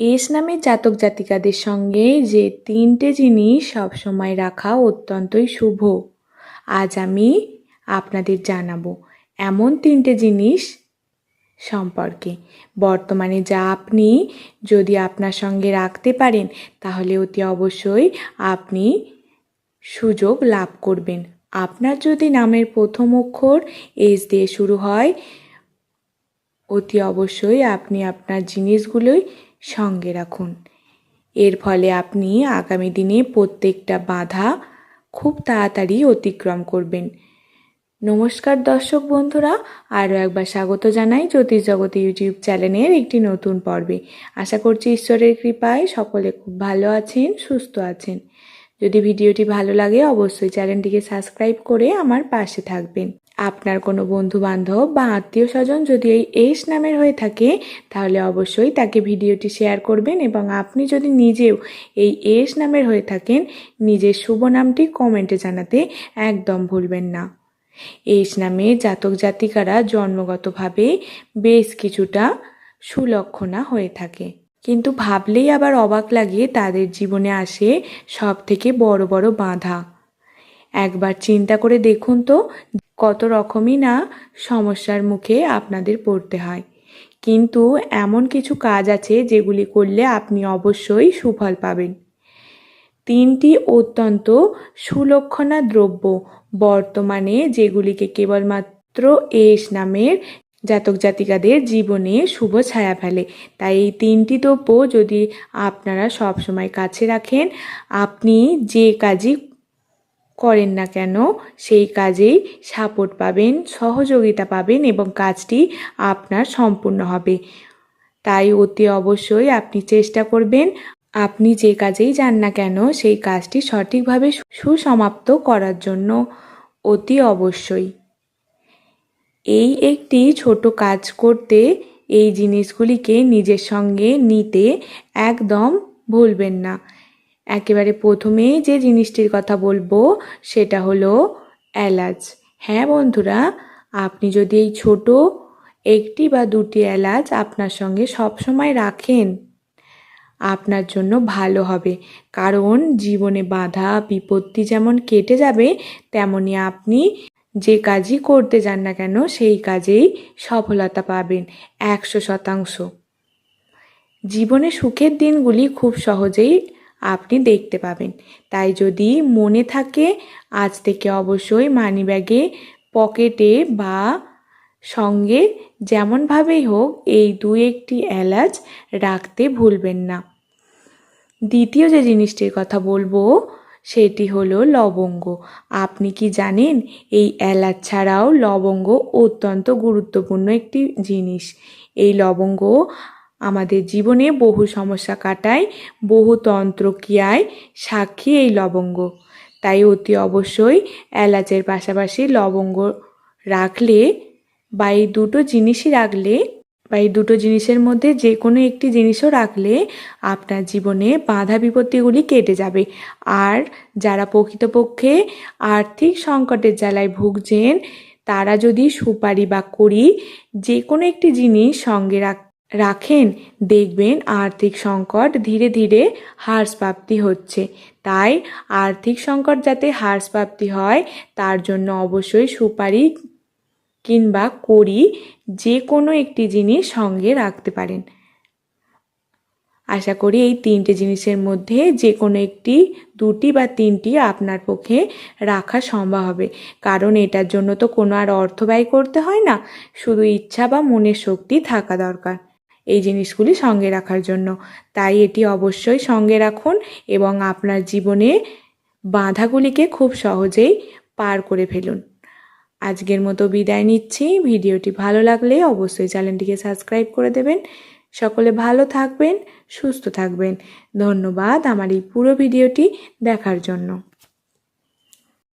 S নামের জাতক জাতিকাদের সঙ্গে যে তিনটে জিনিস সবসময় রাখা অত্যন্তই শুভ। আজ আমি আপনাদের জানাব এমন তিনটে জিনিস সম্পর্কে। বর্তমানে যা আপনি যদি আপনার সঙ্গে রাখতে পারেন, তাহলে অতি অবশ্যই আপনি সুযোগ লাভ করবেন। আপনার যদি নামের প্রথম অক্ষর এস দিয়ে শুরু হয়, অতি অবশ্যই আপনি আপনার জিনিসগুলোই সঙ্গে রাখুন। এর ফলে আপনি আগামী দিনে প্রত্যেকটা বাধা খুব তাড়াতাড়ি অতিক্রম করবেন। নমস্কার দর্শক বন্ধুরা, আরও একবার স্বাগত জানাই জ্যোতিষ জগতে ইউটিউব চ্যানেলের একটি নতুন পর্বে। আশা করছি ঈশ্বরের কৃপায় সকলে খুব ভালো আছেন, সুস্থ আছেন। যদি ভিডিওটি ভালো লাগে, অবশ্যই চ্যানেলটিকে সাবস্ক্রাইব করে আমার পাশে থাকবেন। আপনার কোনো বন্ধু বান্ধব বা আত্মীয় স্বজন যদি এই এস নামের হয়ে থাকে, তাহলে অবশ্যই তাকে ভিডিওটি শেয়ার করবেন এবং আপনি যদি নিজেও এই এস নামের হয়ে থাকেন, নিজের শুভ নামটি কমেন্টে জানাতে একদম ভুলবেন না। এস নামে জাতক জাতিকারা জন্মগতভাবে বেশ কিছুটা সুলক্ষণা হয়ে থাকে। কিন্তু ভাবলেই আবার অবাক লাগে তাদের জীবনে আসে সব থেকে বড় বড় বাধা। একবার চিন্তা করে দেখুন তো কত রকমই না সমস্যার মুখে আপনাদের পড়তে হয়। কিন্তু এমন কিছু কাজ আছে যেগুলি করলে আপনি অবশ্যই সুফল পাবেন। তিনটি অত্যন্ত সুলক্ষণা দ্রব্য বর্তমানে যেগুলিকে কেবলমাত্র এস নামের জাতক জাতিকাদের জীবনে শুভ ছায়া ফেলে। তাই এই তিনটি দ্রব্য যদি আপনারা সবসময় কাছে রাখেন, আপনি যে কাজই করেন না কেন, সেই কাজেই সাপোর্ট পাবেন, সহযোগিতা পাবেন এবং কাজটি আপনার সম্পূর্ণ হবে। তাই অতি অবশ্যই আপনি চেষ্টা করবেন, আপনি যে কাজেই যান না কেন, সেই কাজটি সঠিকভাবে সুসমাপ্ত করার জন্য। অতি অবশ্যই। এই একটি ছোট কাজ করতে এই জিনিসগুলিকে নিজের সঙ্গে নিতে একদম ভুলবেন না। একেবারে প্রথমেই যে জিনিসটির কথা বলব, সেটা হলো এলাচ। হ্যাঁ বন্ধুরা, আপনি যদি এই ছোট একটি বা দুটি এলাচ আপনার সঙ্গে সবসময় রাখেন, আপনার জন্য ভালো হবে। কারণ জীবনে বাধা, বিপত্তি যেমন কেটে যাবে, তেমনি আপনি যে কাজই করতে যান না কেন, সেই কাজেই সফলতা পাবেন একশো শতাংশ। জীবনে সুখের দিনগুলি খুব সহজেই আপনি দেখতে পাবেন। তাই যদি মনে থাকে, আজ থেকে অবশ্যই মানিব্যাগে পকেটে বা সঙ্গে যেমনভাবেই হোক এই দু একটি এলাচ রাখতে ভুলবেন না। দ্বিতীয় যে জিনিসটির কথা বলব, সেটি হলো লবঙ্গ। আপনি কি জানেন, এই এলাচ ছাড়াও লবঙ্গ অত্যন্ত গুরুত্বপূর্ণ একটি জিনিস। এই লবঙ্গ আমাদের জীবনে বহু সমস্যা কাটায়, বহু তন্ত্রক্রিয়ায় সাক্ষী এই লবঙ্গ। তাই অতি অবশ্যই এলাচের পাশাপাশি লবঙ্গ রাখলে বা এই দুটো জিনিসই রাখলে বা এই দুটো জিনিসের মধ্যে যে কোনো একটি জিনিসও রাখলে আপনার জীবনে বাধা বিপত্তিগুলি কেটে যাবে। আর যারা প্রকৃতপক্ষে আর্থিক সংকটের জ্বালায় ভুগছেন, তারা যদি সুপারি বা করি যে কোনো একটি জিনিস সঙ্গে রাখ রাখেন, দেখবেন আর্থিক সংকট ধীরে ধীরে হ্রাসপ্রাপ্তি হচ্ছে। তাই আর্থিক সংকট যাতে হ্রাসপ্রাপ্তি হয়, তার জন্য অবশ্যই সুপারি কিংবা করি যে কোনো একটি জিনিস সঙ্গে রাখতে পারেন। আশা করি এই তিনটে জিনিসের মধ্যে যে কোনো একটি, দুটি বা তিনটি আপনার পক্ষে রাখা সম্ভব হবে। কারণ এটার জন্য তো কোনো আর অর্থ ব্যয় করতে হয় না। শুধু ইচ্ছা বা মনের শক্তি থাকা দরকার। এই জিনিসগুলি সঙ্গে রাখার জন্য। তাই এটি অবশ্যই সঙ্গে রাখুন এবং আপনার জীবনে বাধাগুলিকে খুব সহজেই পার করে ফেলুন। আজকের মতো বিদায় নিচ্ছি। ভিডিওটি ভালো লাগলে অবশ্যই চ্যানেলটিকে সাবস্ক্রাইব করে দেবেন। সকলে ভালো থাকবেন, সুস্থ থাকবেন। ধন্যবাদ আমার এই পুরো ভিডিওটি দেখার জন্য।